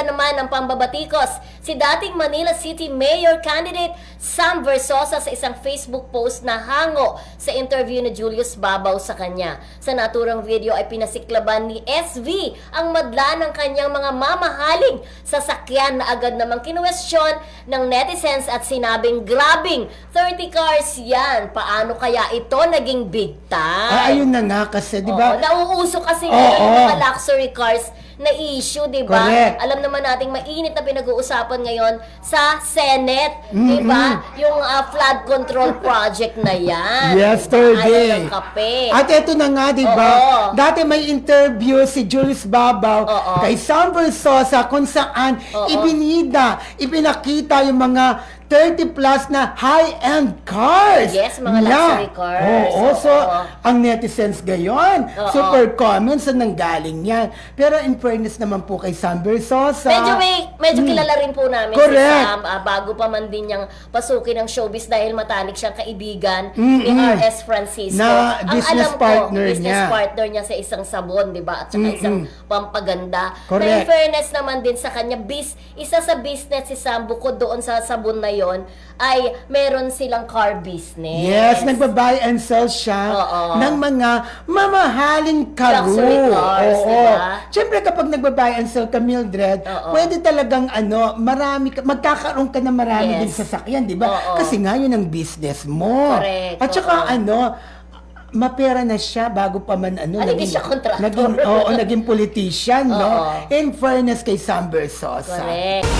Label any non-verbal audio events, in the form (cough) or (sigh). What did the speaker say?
Nagdala naman ng pambabatikos si dating Manila City Mayor candidate Sam Versosa sa isang Facebook post na hango sa interview ni Julius Babaw sa kanya. Sa naturang video ay pinasiklaban ni SV ang madla ng kanyang mga mamahaling sasakyan na agad namang kinuwestiyon ng netizens at sinabing grabing 30 cars yan. Paano kaya ito naging big time? Ah, ayun na nga kasi, di ba? Oo, nauuso kasi ngayon yung mga luxury cars na issue, di ba? Correct. Alam naman nating mainit na pinag-uusapan ngayon sa Senate, di ba? Yung ah, flood control project na yan. Yesterday. Ayaw ng kape. At eto na nga, di ba? Dati may interview si Julius Babaw Oo. kay Sam Versosa kung saan Oo. ibinida, ipinakita yung mga 30 plus na high-end cars. Yes, mga luxury cars. Oo, Oo. so ang netizens gayon, Oo. super comments na nanggaling yan. Pero in fairness naman po kay Sam Versosa, Medyo may medyo kilala rin po namin si Hmm. Correct. Sam ah, bago pa man din niyang pasukin ng showbiz dahil matalik siyang kaibigan ni Mm-mm. RS Francisco. Na Ang business alam partner ko, business niya. partner niya sa isang sabon, 'di ba? At saka isang pampaganda. Na in Correct. fairness naman din sa kanya, bis, isa sa business si Sam bukod doon sa sabon na 'yon ay meron silang car business. Yes, nagba-buy and sell siya Oo. ng mga mamahaling karo. Luxury cars, Oo. diba? Siyempre kapag nagba-buy and sell ka, Mildred, Oo. pwede talagang ano, marami ka, magkakaroon ka na marami Yes. din sasakyan, di ba? Oo. Kasi nga yun ang business mo. Correct, At saka oo. ano, mapera na siya bago pa man ano Ah, hindi siya contractor. naging oo naging politician no (laughs) Oo. in fairness kay Sam Versosa Correct.